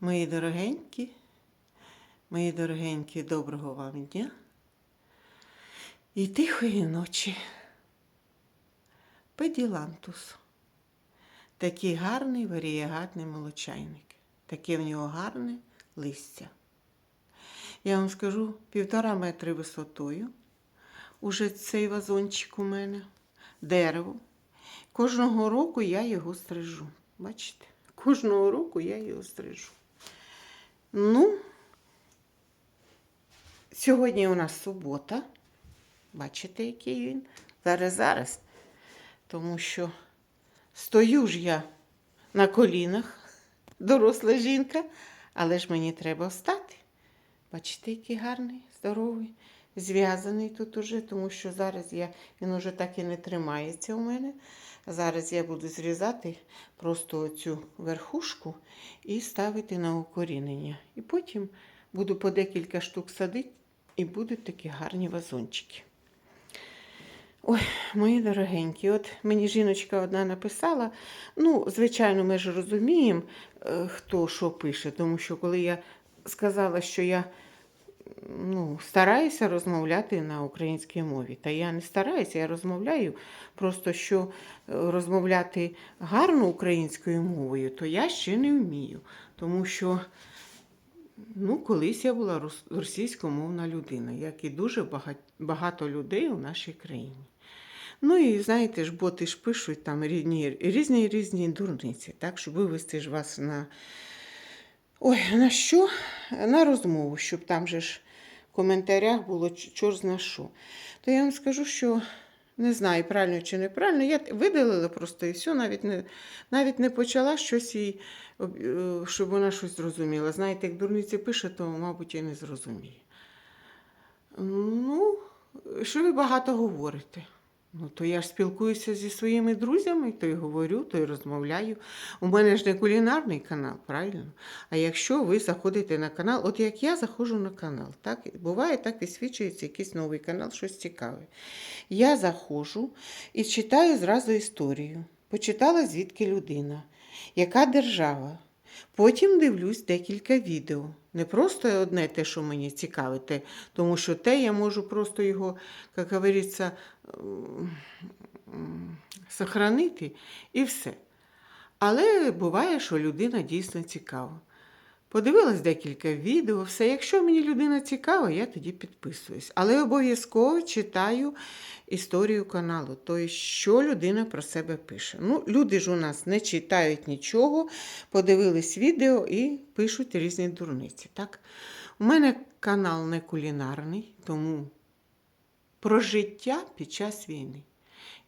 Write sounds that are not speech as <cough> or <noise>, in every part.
Мої дорогенькі, мої дорогенькі, доброго вам дня і тихої ночі. Педілантус. Такий гарний варієгатний молочайник. Таке в нього гарне листя. Я вам скажу півтора метри висотою. Уже цей вазончик у мене, дерево. Кожного року я його стрижу. Бачите? Кожного року я його стрижу. Ну, сьогодні у нас субота. Бачите, який він? Зараз, зараз. Тому що стою ж я на колінах, доросла жінка, але ж мені треба встати. Бачите, який гарний, здоровий, зв'язаний тут уже, тому що зараз я, він уже так і не тримається у мене. Зараз я буду зрізати просто оцю верхушку і ставити на укорінення. І потім буду по декілька штук садити, і будуть такі гарні вазончики. Ой, мої дорогенькі, от мені жіночка одна написала. Ну, звичайно, ми ж розуміємо, е, хто що пише, тому що коли я сказала, що я ну, стараюся розмовляти на українській мові. Та я не стараюся, я розмовляю. Просто що е, розмовляти гарно українською мовою, то я ще не вмію. Тому що ну, колись я була російськомовна людина, як і дуже багато людей у нашій країні. Ну і знаєте ж, боти ж пишуть там різні різні, різні дурниці, так, щоб вивести ж вас на Ой, на що? На розмову, щоб там же ж в коментарях було ч- зна що. То я вам скажу, що не знаю, правильно чи неправильно. Я видалила просто і все, навіть не, навіть не почала щось їй, е, щоб вона щось зрозуміла. Знаєте, як дурниці пише, то, мабуть, і не зрозуміє. Ну, що ви багато говорите? Ну, то я ж спілкуюся зі своїми друзями, то й говорю, то й розмовляю. У мене ж не кулінарний канал, правильно? А якщо ви заходите на канал, от як я заходжу на канал, так буває, так висвічується якийсь новий канал, щось цікаве. Я заходжу і читаю зразу історію. Почитала, звідки людина, яка держава. Потім дивлюсь декілька відео. Не просто одне те, що мені цікавить, тому що те я можу просто його, як говориться, м, сохранити і все. Але буває, що людина дійсно цікава. Подивилась декілька відео, все. Якщо мені людина цікава, я тоді підписуюсь. Але обов'язково читаю історію каналу, тобто, що людина про себе пише. Ну, люди ж у нас не читають нічого, подивились відео і пишуть різні дурниці. Так? У мене канал не кулінарний, тому про життя під час війни.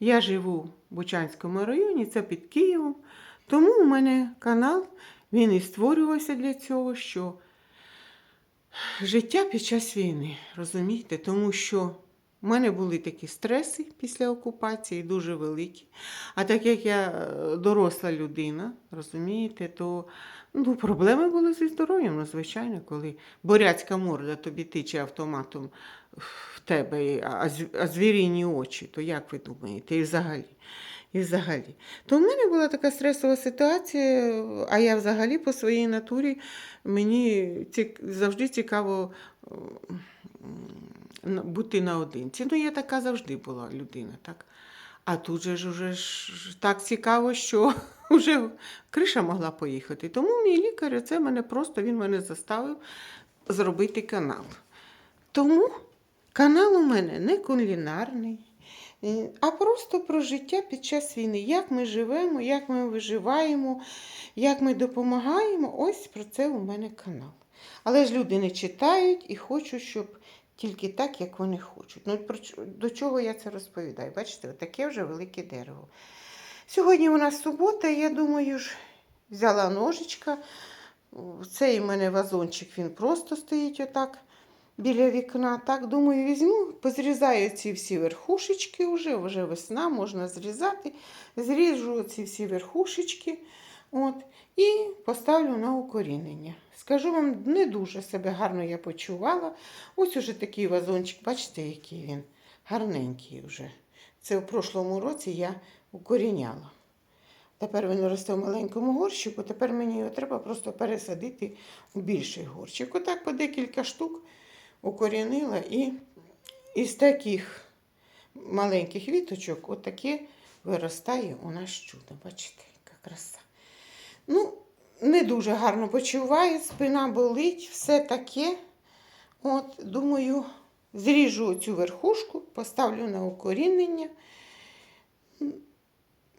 Я живу в Бучанському районі, це під Києвом. Тому у мене канал, він і створювався для цього, що життя під час війни, розумієте? Тому що в мене були такі стреси після окупації, дуже великі. А так як я е, доросла людина, розумієте, то ну, проблеми були зі здоров'ям, ну, звичайно, коли боряцька морда тобі тиче автоматом в тебе, а звіріні очі, то як ви думаєте, і взагалі? І взагалі. То в мене була така стресова ситуація, а я взагалі по своїй натурі мені завжди цікаво бути наодинці. Ну, я така завжди була людина, так? А тут же ж уже ж так цікаво, що <laughs> вже криша могла поїхати. Тому мій лікар, це мене просто він мене заставив зробити канал. Тому канал у мене не кулінарний, а просто про життя під час війни. Як ми живемо, як ми виживаємо, як ми допомагаємо. Ось про це у мене канал. Але ж люди не читають і хочуть, щоб тільки так, як вони хочуть. Ну, до чого я це розповідаю? Бачите, таке вже велике дерево. Сьогодні у нас субота, я думаю, ж взяла ножичка. Цей у мене вазончик, він просто стоїть отак біля вікна. Так, думаю, візьму, позрізаю ці всі верхушечки вже, вже весна, можна зрізати. Зріжу ці всі верхушечки от, і поставлю на укорінення. Скажу вам, не дуже себе гарно я почувала. Ось уже такий вазончик, бачите, який він гарненький вже. Це в прошлому році я укоріняла. Тепер він росте в маленькому горщику, тепер мені його треба просто пересадити у більший горщик. Отак по декілька штук укорінила і із таких маленьких віточок отаке виростає у нас чудо. Бачите, яка краса. Ну, не дуже гарно почуваю, спина болить, все таке. От, думаю, зріжу цю верхушку, поставлю на укорінення.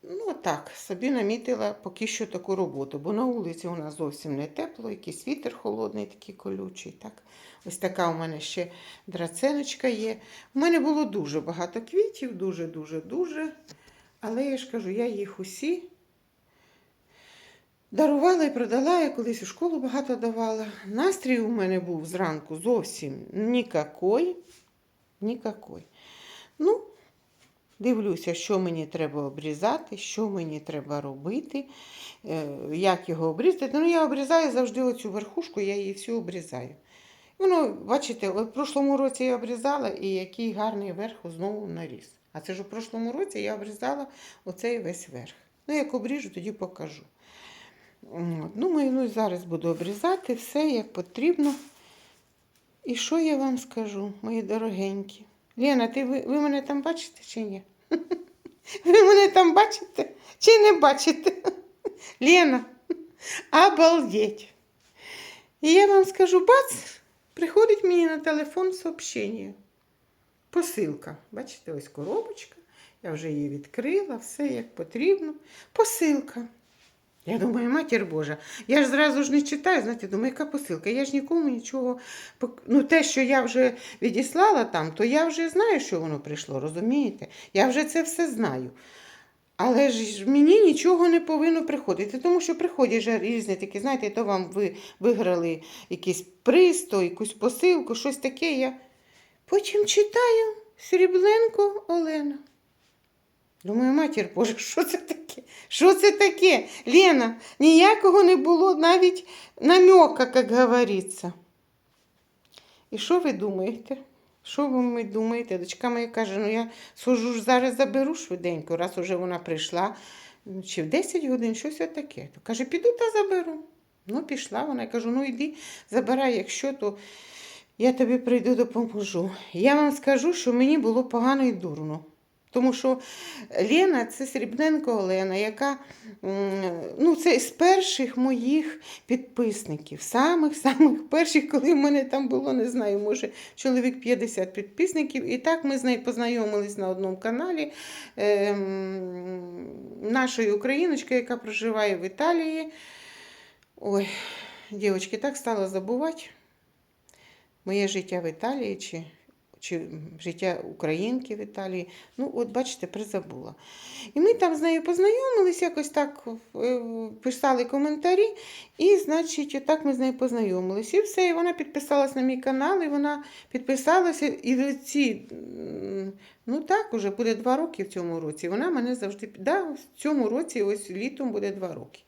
Ну, так, собі намітила поки що таку роботу, бо на вулиці у нас зовсім не тепло, якийсь вітер холодний, такий колючий. Так. Ось така у мене ще драценочка є. У мене було дуже багато квітів, дуже-дуже дуже. Але я ж кажу, я їх усі дарувала і продала, я колись у школу багато давала. Настрій у мене був зранку зовсім нікакой. Нікакой. Ну, Дивлюся, що мені треба обрізати, що мені треба робити, е, як його обрізати. Ну, я обрізаю завжди оцю верхушку, я її всю обрізаю. Воно, бачите, в прошлому році я обрізала і який гарний верх знову наріс. А це ж у прошлому році я обрізала оцей весь верх. Ну, як обріжу, тоді покажу. От. Ну і зараз буду обрізати все як потрібно. І що я вам скажу, мої дорогенькі? Лена, ти ви, ви мене там бачите чи ні? Ви мене там бачите чи не бачите? Лена, обалдеть. І я вам скажу, бац, приходить мені на телефон сообщення. Посилка. Бачите, ось коробочка. Я вже її відкрила, все як потрібно. Посилка. Я думаю, матір Божа, я ж зразу ж не читаю, знаєте, думаю, яка посилка. Я ж нікому нічого. Ну, те, що я вже відіслала там, то я вже знаю, що воно прийшло, розумієте? Я вже це все знаю. Але ж мені нічого не повинно приходити, тому що приходять же різні такі, знаєте, то вам ви виграли якийсь приз, то якусь посилку, щось таке. Я потім читаю Срібленко Олена. Думаю, матір Боже, <laughs> що це таке? Що це таке? Лена, ніякого не було навіть намека, як говориться. І що ви думаєте? Що ви думаєте? Дочка моя каже, ну я схожу ж зараз заберу швиденько, раз уже вона прийшла, ну, чи в 10 годин, щось таке. То каже, піду та заберу. Ну, пішла вона. Я кажу, ну йди, забирай, якщо, то я тобі прийду допоможу. Я вам скажу, що мені було погано і дурно. Тому що Лена це Срібненко Олена, яка ну, це з перших моїх підписників, самих-самих перших, коли в мене там було, не знаю, може, чоловік 50 підписників. І так ми з нею познайомились на одному каналі ем, нашої україночки, яка проживає в Італії. Ой, дівчатки, так стала забувати моє життя в Італії чи, чи життя українки в Італії. Ну, от бачите, призабула. І ми там з нею познайомились, якось так е, писали коментарі, і, значить, отак ми з нею познайомились. І все, і вона підписалась на мій канал, і вона підписалася, і ці, ну так, уже буде два роки в цьому році. Вона мене завжди, да, в цьому році, ось літом буде два роки.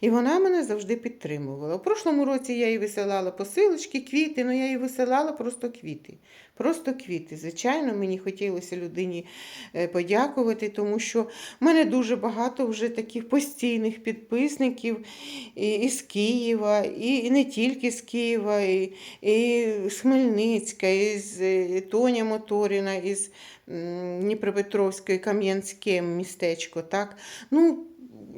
І вона мене завжди підтримувала. У прошлому році я їй висилала посилочки, квіти, але я їй висилала просто квіти. Просто квіти. Звичайно, мені хотілося людині е, подякувати, тому що в мене дуже багато вже таких постійних підписників і, і з Києва, і, і не тільки з Києва, і, і з Хмельницька, і з е, Тоня Моторіна, із м, Дніпропетровської, Кам'янське містечко. Так? Ну,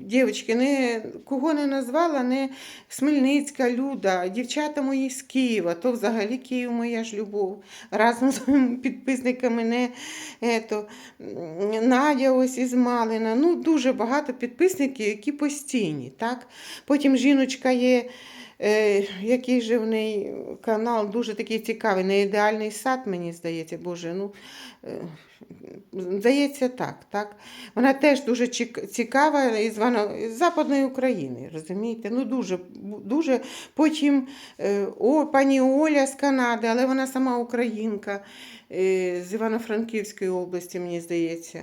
Дівчатки, не, кого не назвала, не Смельницька Люда, дівчата мої з Києва, то взагалі Київ моя ж любов. Разом з підписниками не ето, Надя ось із Малина. Ну, дуже багато підписників, які постійні. Так? Потім жіночка є, е, який же в неї канал, дуже такий цікавий, не ідеальний сад, мені здається, Боже. ну... Е, Здається, так, так. Вона теж дуже цікава із Западної України, розумієте? Ну, дуже, дуже. Потім е, о, пані Оля з Канади, але вона сама українка е, з Івано-Франківської області, мені здається.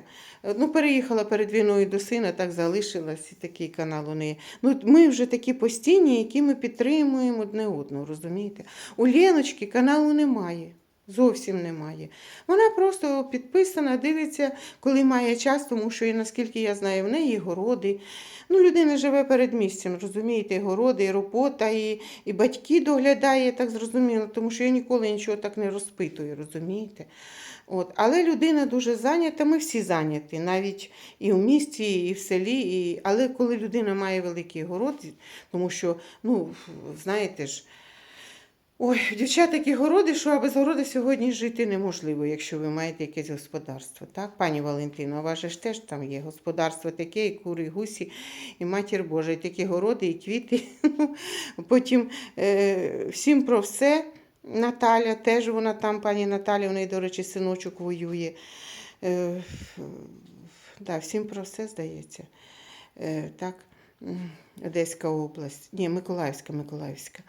Ну, переїхала перед війною до сина, так залишилась, і такий канал у неї. Ну, ми вже такі постійні, які ми підтримуємо одне одного, розумієте? У Леночки каналу немає. Зовсім немає. Вона просто підписана, дивиться, коли має час, тому що, наскільки я знаю, в неї городи. Ну, людина живе перед місцем, розумієте, городи, і робота, і, і батьки доглядає, так зрозуміло, тому що я ніколи нічого так не розпитую, розумієте? От. Але людина дуже зайнята, ми всі зайняті, навіть і в місті, і в селі. І... Але коли людина має великий город, тому що, ну, знаєте ж, Ой, дівчат такі городи, що а без городу сьогодні жити неможливо, якщо ви маєте якесь господарство. Так, пані Валентино, у вас ж теж там є господарство таке, і кури, і гусі, і матір Божа, і такі городи, і квіти. <laughs> Потім е, всім про все. Наталя, теж вона там, пані Наталя, у неї, до речі, синочок воює. Е, да, всім про все здається. Е, так. Одеська область, ні, Миколаївська, Миколаївська.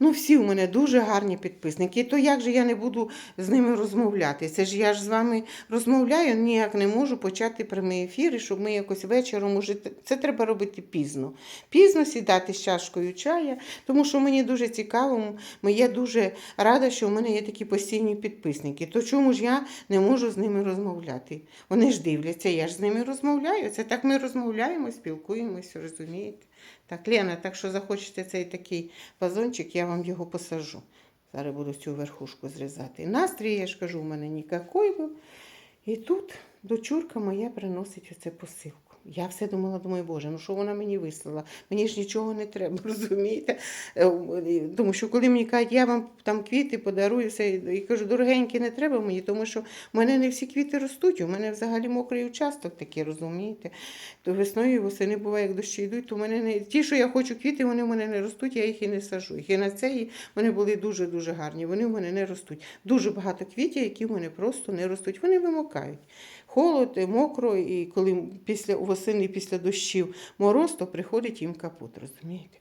Ну, всі у мене дуже гарні підписники. То як же я не буду з ними розмовляти? Це ж я ж з вами розмовляю, ніяк не можу почати прямий ефір, щоб ми якось вечором уже. Це треба робити пізно. Пізно сідати з чашкою чая, тому що мені дуже цікаво, я дуже рада, що в мене є такі постійні підписники. То чому ж я не можу з ними розмовляти? Вони ж дивляться, я ж з ними розмовляю. Це так ми розмовляємо, спілкуємося, розумієте? Так, Лена, так що захочете цей такий вазончик, я вам його посажу. Зараз буду цю верхушку зрізати. Настрій, я ж кажу, у мене нікакой. І тут дочурка моя приносить оце посилку. Я все думала, думаю, Боже, ну що вона мені вислала? Мені ж нічого не треба, <laughs> розумієте? Е, Тому що коли мені кажуть, я вам там квіти подарую, все, і кажу, дорогенькі, не треба мені, тому що в мене не всі квіти ростуть, у мене взагалі мокрий участок такий, розумієте? То весною і восени буває, як дощі йдуть, то мене не ті, що я хочу квіти, вони в мене не ростуть, я їх і не сажу. І на цей вони були дуже дуже гарні. Вони в мене не ростуть. Дуже багато квітів, які в мене просто не ростуть. Вони вимокають. Холод, і мокро, і коли після восени, після дощів мороз, то приходить їм капут, розумієте?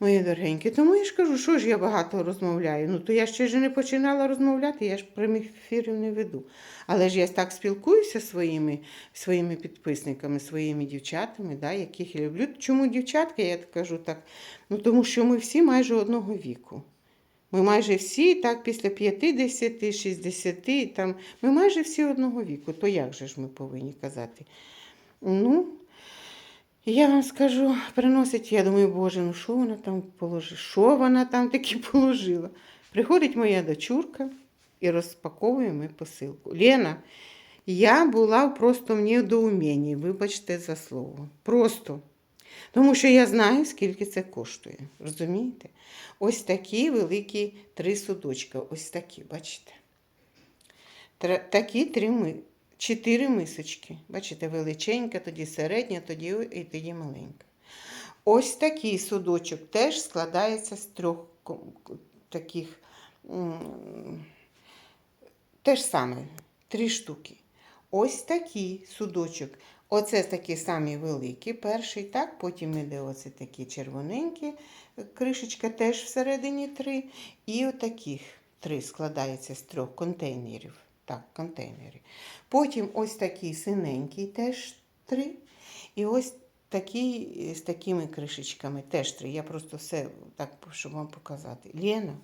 Мої дорогенькі, тому я ж кажу, що ж я багато розмовляю. Ну то я ще ж не починала розмовляти, я ж прямих ефірів не веду. Але ж я так спілкуюся своїми, своїми підписниками, своїми дівчатами, да, яких я люблю. Чому дівчатка, я кажу так? Ну тому що ми всі майже одного віку. Ми майже всі, так, після 50, 60, там, ми майже всі одного віку. То як же ж ми повинні казати? Ну, я вам скажу, приносить, я думаю, Боже, ну що вона там положила? Що вона там таки положила? Приходить моя дочурка і розпаковує ми посилку. Лена, я була просто в недоумінні, вибачте за слово. Просто. Тому що я знаю, скільки це коштує. Розумієте? Ось такі великі три судочка. Ось такі, бачите? Такі три ми... чотири мисочки. Бачите, величенька, тоді середня, тоді і тоді маленька. Ось такий судочок теж складається з трьох таких. м, Те ж саме, три штуки. Ось такий судочок. Оце такі самі великі, перший, так, потім іде оце такі червоненькі, кришечка теж всередині три. І отаких три складається з трьох контейнерів. Так, контейнери. Потім ось такий синенький теж три. І ось такий з такими кришечками теж три. Я просто все так, щоб вам показати. Лена,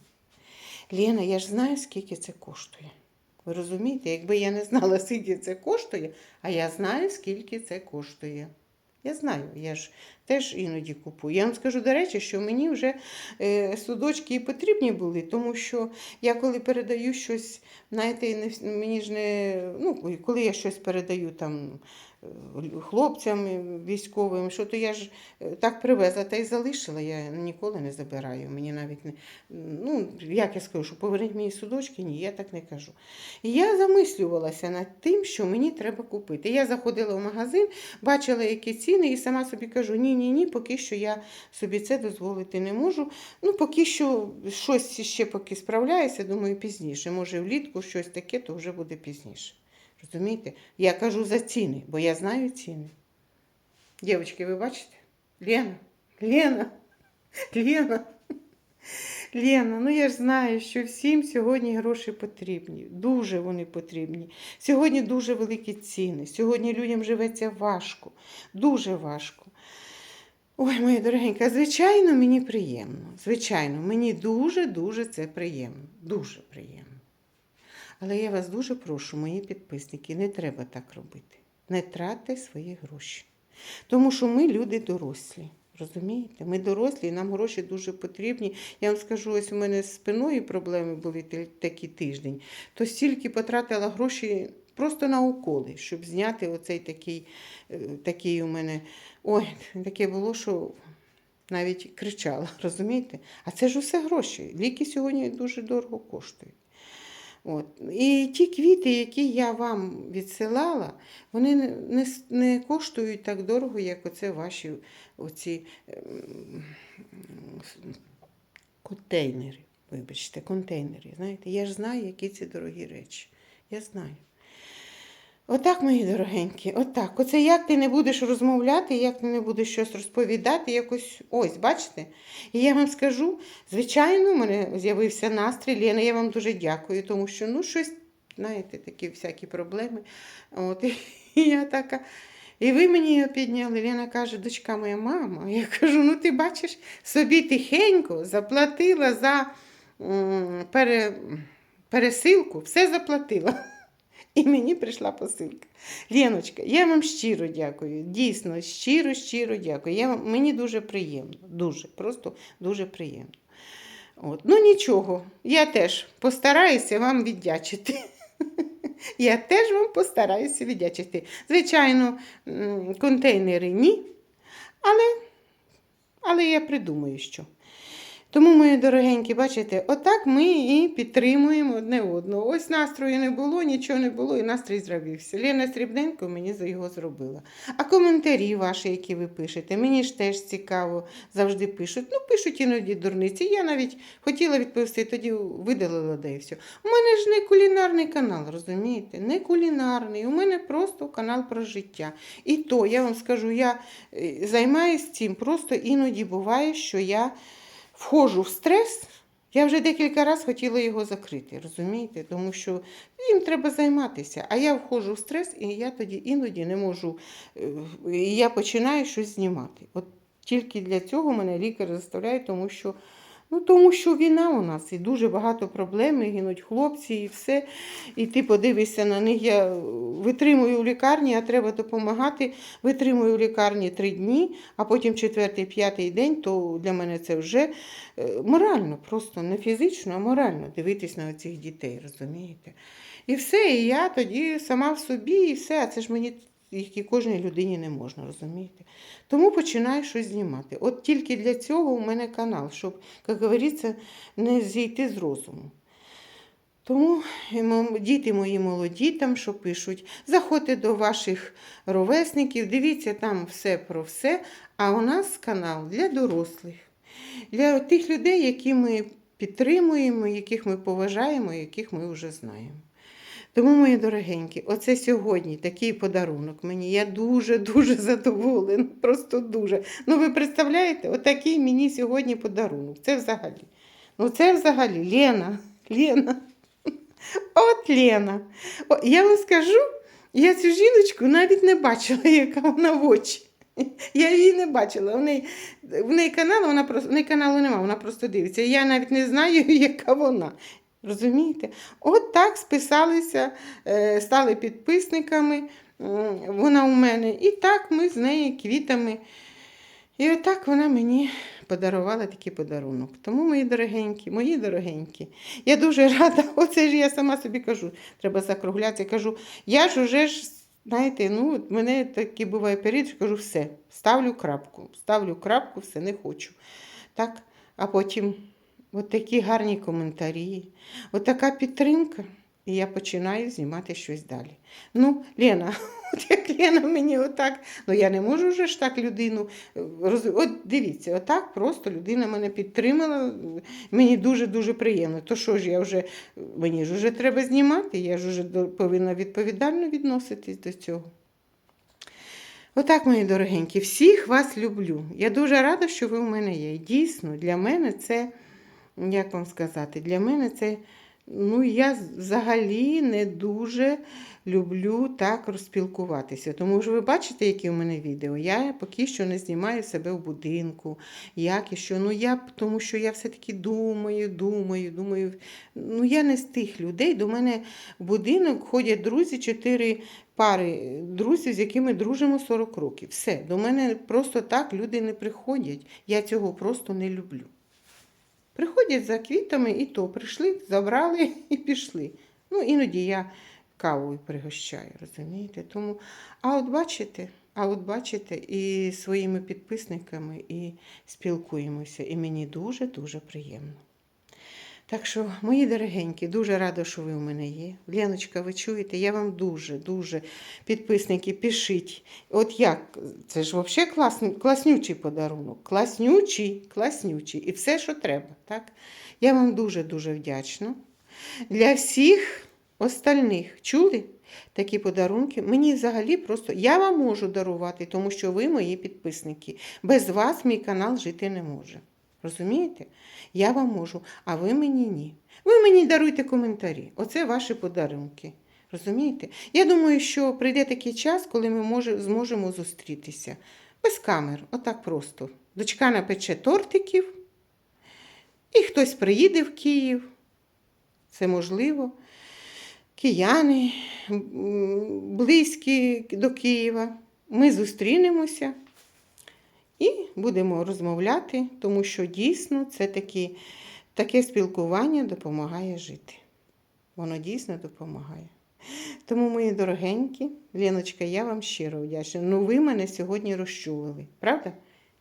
Лена, я ж знаю, скільки це коштує. Ви розумієте, якби я не знала, <laughs> скільки це коштує, а я знаю, скільки це коштує. Я знаю, я ж теж іноді купую. Я вам скажу, до речі, що мені вже е, судочки і потрібні були, тому що я коли передаю щось, знаєте, мені ж не. Ну, коли я щось передаю там хлопцям військовим, що то я ж е, так привезла та й залишила, я ніколи не забираю. Мені навіть не. Ну, як я скажу, що поверніть мені судочки, ні, я так не кажу. І я замислювалася над тим, що мені треба купити. Я заходила в магазин, бачила, які ціни, і сама собі кажу: ні, ні, ні, поки що я собі це дозволити не можу. Ну, поки що щось ще поки справляюся, думаю, пізніше. Може, влітку щось таке, то вже буде пізніше. Розумієте? Я кажу за ціни, бо я знаю ціни. Дівчатки, ви бачите? Лена, Лена, Лена. Лена, ну я ж знаю, що всім сьогодні гроші потрібні. Дуже вони потрібні. Сьогодні дуже великі ціни. Сьогодні людям живеться важко, дуже важко. Ой, моя дорогенька, звичайно, мені приємно. Звичайно, мені дуже-дуже це приємно. Дуже приємно. Але я вас дуже прошу, мої підписники, не треба так робити. Не тратьте свої гроші. Тому що ми люди дорослі. Розумієте? Ми дорослі, і нам гроші дуже потрібні. Я вам скажу, ось у мене з спиною проблеми були такий тиждень, то стільки потратила гроші просто на уколи, щоб зняти оцей такий, е, такий у мене. Ой, таке було, що навіть кричала, <laughs> розумієте? А це ж усе гроші. Ліки сьогодні дуже дорого коштують. От. І ті квіти, які я вам відсилала, вони не, не, коштують так дорого, як оце ваші оці ем, контейнери. Вибачте, контейнери. Знаєте, я ж знаю, які ці дорогі речі. Я знаю. Отак, мої дорогенькі, отак. Оце як ти не будеш розмовляти, як ти не будеш щось розповідати, якось ось, бачите? І я вам скажу, звичайно, у мене з'явився настрій. Лена, я вам дуже дякую, тому що ну щось, знаєте, такі всякі проблеми. От, і <laughs> я така. І ви мені її підняли. Лена каже, дочка моя мама. Я кажу, ну ти бачиш, собі тихенько заплатила за пере, пересилку, все заплатила. І мені прийшла посилка. Леночка, я вам щиро дякую. Дійсно, щиро, щиро дякую. Я мені дуже приємно. Дуже, просто дуже приємно. От. Ну нічого, я теж постараюся вам віддячити. <laughs> Я теж вам постараюся віддячити. Звичайно, контейнери ні, але, але я придумаю, що. Тому, мої дорогенькі, бачите, отак ми і підтримуємо одне одного. Ось настрою не було, нічого не було, і настрій зробився. Лена Срібненко мені за його зробила. А коментарі ваші, які ви пишете, мені ж теж цікаво, завжди пишуть. Ну, пишуть іноді дурниці. Я навіть хотіла відповісти, тоді видалила да і все. У мене ж не кулінарний канал, розумієте? Не кулінарний. У мене просто канал про життя. І то, я вам скажу, я е, займаюся цим. Просто іноді буває, що я входжу в стрес. Я вже декілька разів хотіла його закрити, розумієте? Тому що їм треба займатися. А я входжу в стрес, і я тоді іноді не можу, е, і я починаю щось знімати. От тільки для цього мене лікар заставляє, тому що, ну, тому що війна у нас і дуже багато проблем, гинуть хлопці, і все. І ти подивишся на них. Я витримую в лікарні, а треба допомагати. Витримую в лікарні три дні, а потім четвертий, п'ятий день, то для мене це вже е, морально, просто не фізично, а морально дивитись на цих дітей, розумієте? І все, і я тоді сама в собі, і все, а це ж мені. Як і кожній людині не можна, розумієте? Тому починаю щось знімати. От тільки для цього у мене канал, щоб, як говориться, не зійти з розуму. Тому діти мої молоді там, що пишуть, заходьте до ваших ровесників, дивіться там все про все. А у нас канал для дорослих, для тих людей, які ми підтримуємо, яких ми поважаємо, яких ми вже знаємо. Тому, мої дорогенькі, оце сьогодні такий подарунок мені. Я дуже-дуже задоволена. Просто дуже. Ну, ви представляєте, отакий мені сьогодні подарунок. Це взагалі. Ну, це взагалі Лена. Лена. <laughs> От Лена. Я вам скажу, я цю жіночку навіть не бачила, яка вона в очі. <laughs> Я її не бачила. В неї, в неї каналу, вона просто, в неї каналу немає, вона просто дивиться. Я навіть не знаю, <laughs> яка вона. Розумієте? От так списалися, е, стали підписниками. Вона у мене. І так ми з нею квітами. І отак вона мені подарувала такий подарунок. Тому, мої дорогенькі, мої дорогенькі, я дуже рада. <laughs> Оце ж я сама собі кажу, треба закруглятися. Кажу, я ж уже ж, знаєте, ну, мене такий буває період, що кажу, все, ставлю крапку, ставлю крапку, все, не хочу. Так, а потім от такі гарні коментарі, от така підтримка. І я починаю знімати щось далі. Ну, Лена, <laughs> от як Лена мені отак, ну я не можу вже ж так людину. е, роз... От дивіться, отак просто людина мене підтримала. Мені дуже-дуже приємно. То що ж я вже, мені ж вже треба знімати, я ж вже повинна відповідально відноситись до цього. Отак, мої дорогенькі, всіх вас люблю. Я дуже рада, що ви в мене є. Дійсно, для мене це, як вам сказати, для мене це, Ну, я взагалі не дуже люблю так розпілкуватися. Тому що ви бачите, які у мене відео. Я поки що не знімаю себе в будинку. Як і що. Ну, я, тому що я все-таки думаю, думаю, думаю. Ну, я не з тих людей. До мене в будинок ходять друзі, чотири пари друзів, з якими дружимо 40 років. Все, до мене просто так люди не приходять. Я цього просто не люблю. Приходять за квітами і то прийшли, забрали <laughs> і пішли. Ну, іноді я кавою пригощаю, розумієте? Тому, а от бачите, а от бачите, і своїми підписниками і спілкуємося. І мені дуже-дуже приємно. Так що, мої дорогенькі, дуже рада, що ви у мене є. Леночка, ви чуєте, я вам дуже, дуже підписники, пишіть. От як, це ж взагалі класний, класнючий подарунок. Класнючий, класнючий. І все, що треба. Так? Я вам дуже-дуже вдячна. Для всіх остальних чули такі подарунки? Мені взагалі просто я вам можу дарувати, тому що ви мої підписники. Без вас мій канал жити не може. Розумієте? Я вам можу, а ви мені ні. Ви мені даруйте коментарі. Оце ваші подарунки. Розумієте? Я думаю, що прийде такий час, коли ми може, зможемо зустрітися. Без камер, отак просто. Дочка напече тортиків, і хтось приїде в Київ. Це можливо. Кияни близькі до Києва. Ми зустрінемося і будемо розмовляти, тому що дійсно це такі, таке спілкування допомагає жити. Воно дійсно допомагає. Тому, мої дорогенькі, Леночка, я вам щиро вдячна. Ну, ви мене сьогодні розчулили. Правда?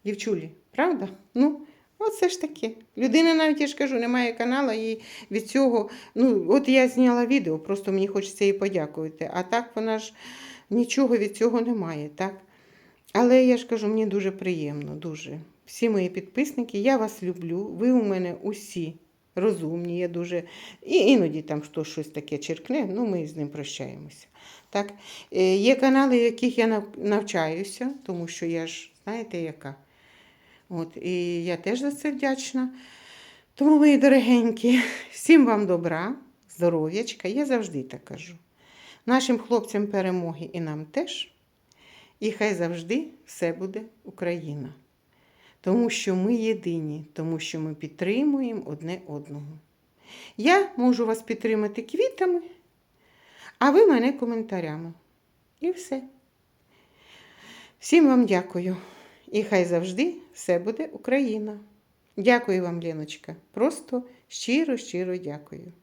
Дівчулі, правда? Ну, оце ж таке. Людина навіть, я ж кажу, немає каналу, і від цього, ну, от я зняла відео, просто мені хочеться їй подякувати. А так вона ж нічого від цього немає, так? Але я ж кажу, мені дуже приємно, дуже. Всі мої підписники, я вас люблю. Ви у мене усі розумні, я дуже. І іноді там хтось щось таке черкне, ну ми з ним прощаємося. Так? Е, Є канали, яких я навчаюся, тому що я ж, знаєте, яка. От, і я теж за це вдячна. Тому, мої дорогенькі, <laughs> всім вам добра, здоров'ячка, я завжди так кажу. Нашим хлопцям перемоги і нам теж. І хай завжди все буде Україна. Тому що ми єдині, тому що ми підтримуємо одне одного. Я можу вас підтримати квітами, а ви мене коментарями. І все. Всім вам дякую. І хай завжди все буде Україна. Дякую вам, Леночка. Просто щиро, щиро дякую.